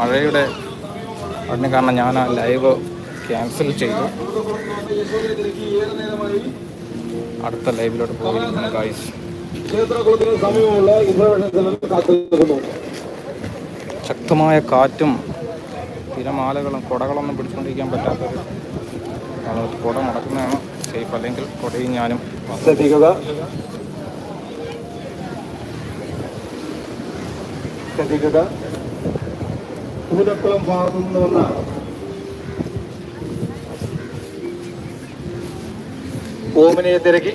മഴയുടെ അതിന് കാരണം ഞാൻ ആ ലൈവ് ക്യാൻസൽ ചെയ്തു. അടുത്ത ലൈവിലോട്ട് പോയിരിക്കുന്നു കാത്തുനിൽക്കുന്നു ശക്തമായ കാറ്റും തിരമാലകളും കുടകളൊന്നും പിടിച്ചുകൊണ്ടിരിക്കാൻ പറ്റാത്തത് ആണ്. കുട നടക്കുന്നതാണ് സേഫ് അല്ലെങ്കിൽ കുടയും ഞാനും ശ്രദ്ധിക്കുക ശ്രദ്ധിക്കുക പൂതക്കുളം ഭാഗത്തു നിന്ന് വന്ന ഓമിനെ തിരക്കി.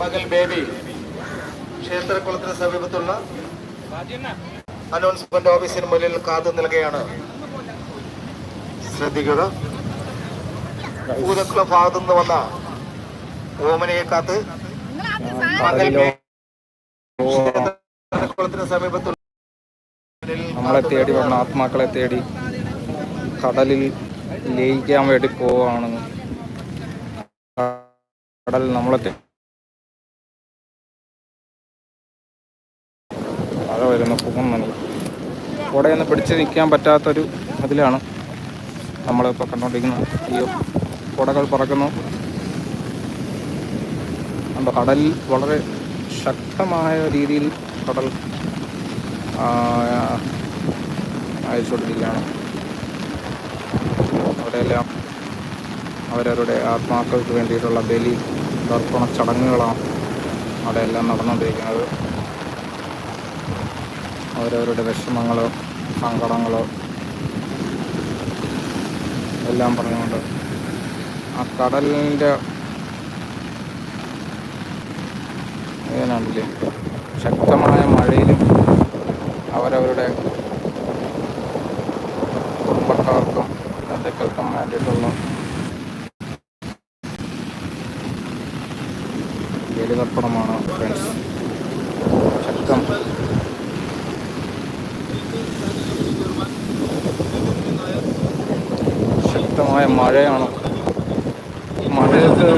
മകൾ ബേബി ക്ഷേത്രകുളത്തിന് സമീപത്തുള്ള അനൗൺസ്മെന്റ് ഓഫീസിന് മുന്നിൽ കാത്തു നിൽക്കുകയാണ്. ശ്രദ്ധിക്കുക. പൂതക്കുളം ഭാഗത്തു നിന്ന് വന്ന ഓമനയെ കാത്ത് മകൾ ക്ഷേത്രകുളത്തിന് സമീപത്തുള്ള നമ്മളെ തേടി വന്ന ആത്മാക്കളെ തേടി കടലിൽ ലയിക്കാൻ വേണ്ടി പോവാണ്. കടൽ നമ്മളെ മഴ വരുന്നു കൂടെ കുടയൊന്ന് പിടിച്ച് നിൽക്കാൻ പറ്റാത്തൊരു അതിലാണ് നമ്മളിപ്പോൾ കണ്ടുകൊണ്ടിരിക്കുന്നത് ഈ കുടകൾ പറക്കുന്നു. കടൽ വളരെ ശക്തമായ രീതിയിൽ കടൽ അയച്ചുകൊണ്ടിരിക്കുകയാണ് അവിടെയെല്ലാം അവരവരുടെ ആത്മാക്കൾക്ക് വേണ്ടിയിട്ടുള്ള ബലി തർപ്പണ ചടങ്ങുകളാണ് അവിടെയെല്ലാം നടന്നുകൊണ്ടിരിക്കുന്നത്. അവരവരുടെ വിഷമങ്ങളോ സങ്കടങ്ങളോ എല്ലാം പറഞ്ഞുകൊണ്ട് ആ കടലിന്റെ ഏതാണ്ടില്ലേ? ശക്തമായ മഴയിലും അവരവരുടെ കുടുംബക്കാർക്കും ബന്ധുക്കൾക്കും വേണ്ടിയിട്ടുള്ള ബലിതർപ്പണമാണ് ഫ്രണ്ട്സ് ശക്തം. ശക്തമായ മഴയാണ്. മഴയൊക്കെ